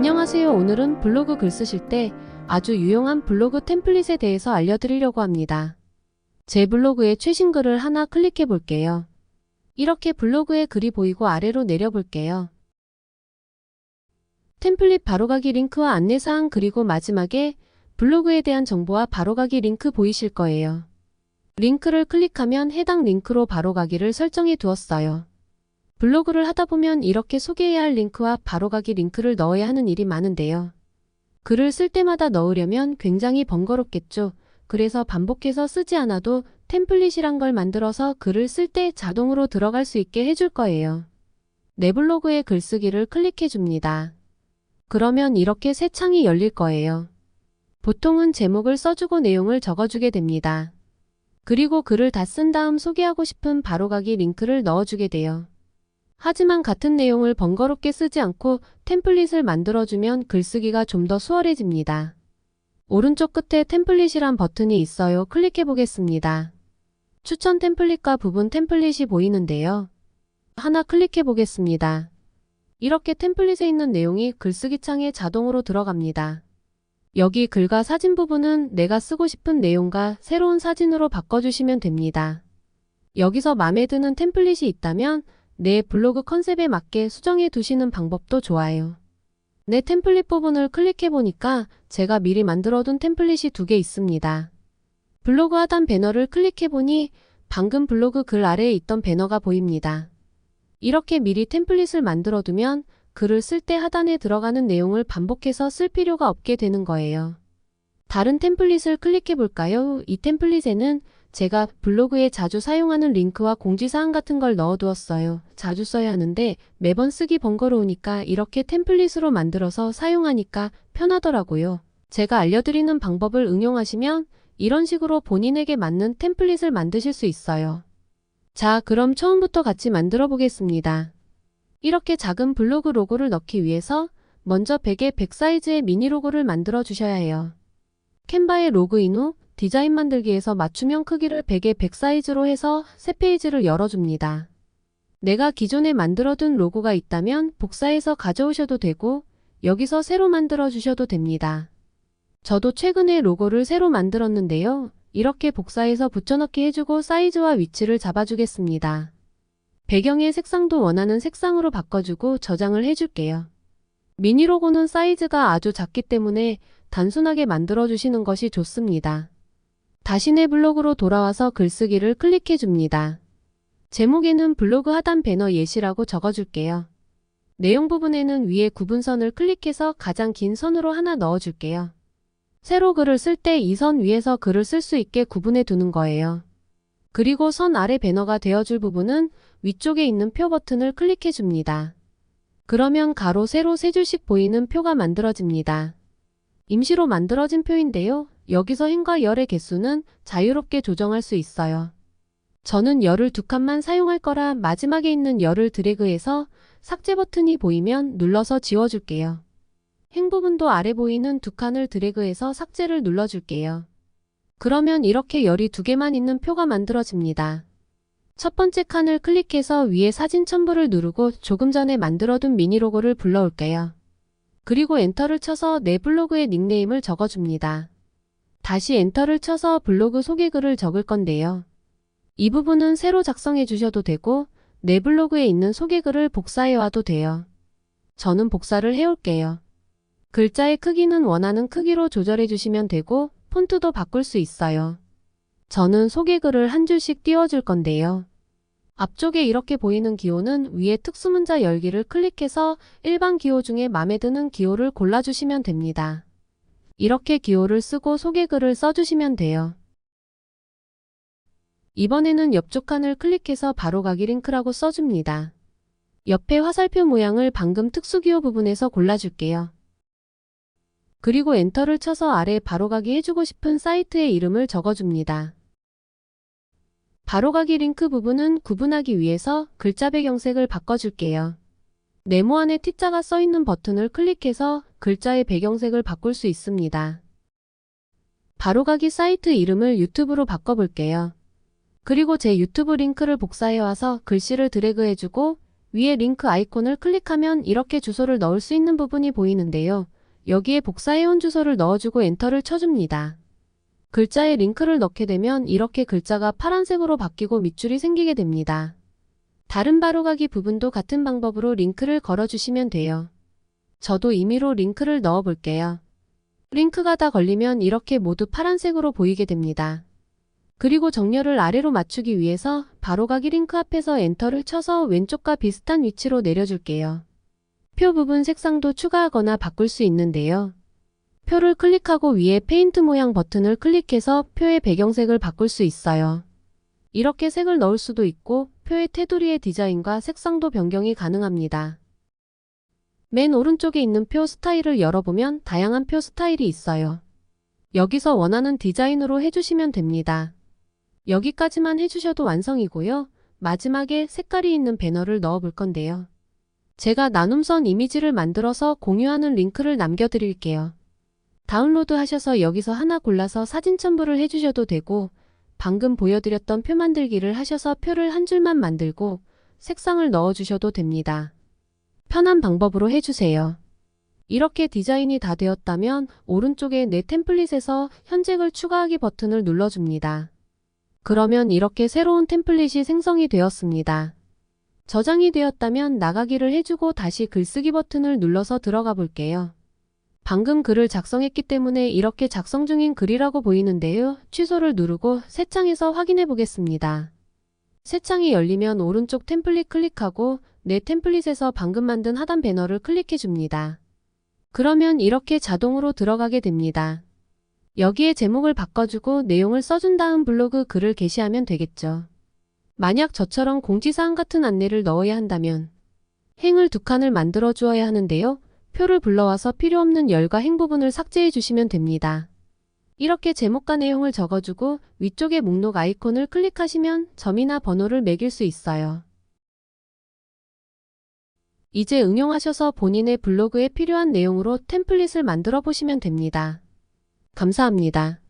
안녕하세요. 오늘은 블로그 글 쓰실 때 아주 유용한 블로그 템플릿에 대해서 알려드리려고 합니다. 제 블로그의 최신 글을 하나 클릭해 볼게요. 이렇게 블로그에 글이 보이고 아래로 내려 볼게요. 템플릿 바로가기 링크와 안내사항 그리고 마지막에 블로그에 대한 정보와 바로가기 링크 보이실 거예요. 링크를 클릭하면 해당 링크로 바로가기를 설정해 두었어요. 블로그를 하다 보면 이렇게 소개해야 할 링크와 바로가기 링크를 넣어야 하는 일이 많은데요. 글을 쓸 때마다 넣으려면 굉장히 번거롭겠죠. 그래서 반복해서 쓰지 않아도 템플릿이란 걸 만들어서 글을 쓸 때 자동으로 들어갈 수 있게 해줄 거예요. 내 블로그의 글쓰기를 클릭해 줍니다. 그러면 이렇게 새 창이 열릴 거예요. 보통은 제목을 써주고 내용을 적어주게 됩니다. 그리고 글을 다 쓴 다음 소개하고 싶은 바로가기 링크를 넣어주게 돼요. 하지만 같은 내용을 번거롭게 쓰지 않고 템플릿을 만들어주면 글쓰기가 좀 더 수월해집니다. 오른쪽 끝에 템플릿이란 버튼이 있어요. 클릭해 보겠습니다. 추천 템플릿과 부분 템플릿이 보이는데요. 하나 클릭해 보겠습니다. 이렇게 템플릿에 있는 내용이 글쓰기 창에 자동으로 들어갑니다. 여기 글과 사진 부분은 내가 쓰고 싶은 내용과 새로운 사진으로 바꿔주시면 됩니다. 여기서 마음에 드는 템플릿이 있다면 내 블로그 컨셉에 맞게 수정해 두시는 방법도 좋아요. 내 템플릿 부분을 클릭해 보니까 제가 미리 만들어둔 템플릿이 두 개 있습니다. 블로그 하단 배너를 클릭해 보니 방금 블로그 글 아래에 있던 배너가 보입니다. 이렇게 미리 템플릿을 만들어 두면 글을 쓸 때 하단에 들어가는 내용을 반복해서 쓸 필요가 없게 되는 거예요. 다른 템플릿을 클릭해 볼까요? 이 템플릿에는 제가 블로그에 자주 사용하는 링크와 공지사항 같은 걸 넣어두었어요. 자주 써야 하는데 매번 쓰기 번거로우니까 이렇게 템플릿으로 만들어서 사용하니까 편하더라고요. 제가 알려드리는 방법을 응용하시면 이런 식으로 본인에게 맞는 템플릿을 만드실 수 있어요. 자, 그럼 처음부터 같이 만들어 보겠습니다. 이렇게 작은 블로그 로고를 넣기 위해서 먼저 100의 100 사이즈의 미니 로고를 만들어 주셔야 해요. 캔바에 로그인 후 디자인 만들기에서 맞춤형 크기를 100의 100 사이즈로 해서 새 페이지를 열어줍니다. 내가 기존에 만들어둔 로고가 있다면 복사해서 가져오셔도 되고 여기서 새로 만들어 주셔도 됩니다. 저도 최근에 로고를 새로 만들었는데요. 이렇게 복사해서 붙여넣기 해주고 사이즈와 위치를 잡아주겠습니다. 배경의 색상도 원하는 색상으로 바꿔주고 저장을 해줄게요. 미니 로고는 사이즈가 아주 작기 때문에 단순하게 만들어주시는 것이 좋습니다. 다시 내 블로그로 돌아와서 글쓰기를 클릭해 줍니다. 제목에는 블로그 하단 배너 예시라고 적어줄게요. 내용 부분에는 위에 구분선을 클릭해서 가장 긴 선으로 하나 넣어줄게요. 새로 글을 쓸 때 이 선 위에서 글을 쓸 수 있게 구분해 두는 거예요. 그리고 선 아래 배너가 되어줄 부분은 위쪽에 있는 표 버튼을 클릭해 줍니다. 그러면 가로 세로 세 줄씩 보이는 표가 만들어집니다. 임시로 만들어진 표인데요. 여기서 행과 열의 개수는 자유롭게 조정할 수 있어요. 저는 열을 두 칸만 사용할 거라 마지막에 있는 열을 드래그해서 삭제 버튼이 보이면 눌러서 지워줄게요. 행 부분도 아래 보이는 두 칸을 드래그해서 삭제를 눌러줄게요. 그러면 이렇게 열이 두 개만 있는 표가 만들어집니다. 첫 번째 칸을 클릭해서 위에 사진 첨부를 누르고 조금 전에 만들어둔 미니 로고를 불러올게요. 그리고 엔터를 쳐서 내 블로그의 닉네임을 적어줍니다. 다시 엔터를 쳐서 블로그 소개글을 적을 건데요. 이 부분은 새로 작성해 주셔도 되고 내 블로그에 있는 소개글을 복사해 와도 돼요. 저는 복사를 해올게요. 글자의 크기는 원하는 크기로 조절해 주시면 되고 폰트도 바꿀 수 있어요. 저는 소개글을 한 줄씩 띄워줄 건데요. 앞쪽에 이렇게 보이는 기호는 위에 특수문자 열기를 클릭해서 일반 기호 중에 마음에 드는 기호를 골라주시면 됩니다. 이렇게 기호를 쓰고 소개글을 써주시면 돼요. 이번에는 옆쪽 칸을 클릭해서 바로 가기 링크라고 써줍니다. 옆에 화살표 모양을 방금 특수기호 부분에서 골라줄게요. 그리고 엔터를 쳐서 아래 바로가기 해주고 싶은 사이트의 이름을 적어줍니다. 바로가기 링크 부분은 구분하기 위해서 글자 배경색을 바꿔줄게요. 네모 안에 T자가 써있는 버튼을 클릭해서 글자의 배경색을 바꿀 수 있습니다. 바로가기 사이트 이름을 유튜브로 바꿔볼게요. 그리고 제 유튜브 링크를 복사해와서 글씨를 드래그해주고 위에 링크 아이콘을 클릭하면 이렇게 주소를 넣을 수 있는 부분이 보이는데요. 여기에 복사해온 주소를 넣어주고 엔터를 쳐줍니다. 글자에 링크를 넣게 되면 이렇게 글자가 파란색으로 바뀌고 밑줄이 생기게 됩니다. 다른 바로가기 부분도 같은 방법으로 링크를 걸어주시면 돼요. 저도 임의로 링크를 넣어 볼게요. 링크가 다 걸리면 이렇게 모두 파란색으로 보이게 됩니다. 그리고 정렬을 아래로 맞추기 위해서 바로가기 링크 앞에서 엔터를 쳐서 왼쪽과 비슷한 위치로 내려줄게요. 표 부분 색상도 추가하거나 바꿀 수 있는데요. 표를 클릭하고 위에 페인트 모양 버튼을 클릭해서 표의 배경색을 바꿀 수 있어요. 이렇게 색을 넣을 수도 있고 표의 테두리의 디자인과 색상도 변경이 가능합니다. 맨 오른쪽에 있는 표 스타일을 열어보면 다양한 표 스타일이 있어요. 여기서 원하는 디자인으로 해주시면 됩니다. 여기까지만 해주셔도 완성이고요. 마지막에 색깔이 있는 배너를 넣어 볼 건데요. 제가 나눔선 이미지를 만들어서 공유하는 링크를 남겨드릴게요. 다운로드 하셔서 여기서 하나 골라서 사진 첨부를 해주셔도 되고 방금 보여드렸던 표 만들기를 하셔서 표를 한 줄만 만들고 색상을 넣어주셔도 됩니다. 편한 방법으로 해주세요. 이렇게 디자인이 다 되었다면 오른쪽에 내 템플릿에서 현직을 추가하기 버튼을 눌러줍니다. 그러면 이렇게 새로운 템플릿이 생성이 되었습니다. 저장이 되었다면 나가기를 해주고 다시 글쓰기 버튼을 눌러서 들어가 볼게요. 방금 글을 작성했기 때문에 이렇게 작성 중인 글이라고 보이는데요. 취소를 누르고 새 창에서 확인해 보겠습니다. 새 창이 열리면 오른쪽 템플릿 클릭하고 내 템플릿에서 방금 만든 하단 배너를 클릭해 줍니다. 그러면 이렇게 자동으로 들어가게 됩니다. 여기에 제목을 바꿔주고 내용을 써준 다음 블로그 글을 게시하면 되겠죠. 만약 저처럼 공지사항 같은 안내를 넣어야 한다면 행을 두 칸을 만들어 주어야 하는데요. 표를 불러와서 필요 없는 열과 행 부분을 삭제해 주시면 됩니다. 이렇게 제목과 내용을 적어주고 위쪽에 목록 아이콘을 클릭하시면 점이나 번호를 매길 수 있어요. 이제 응용하셔서 본인의 블로그에 필요한 내용으로 템플릿을 만들어 보시면 됩니다. 감사합니다.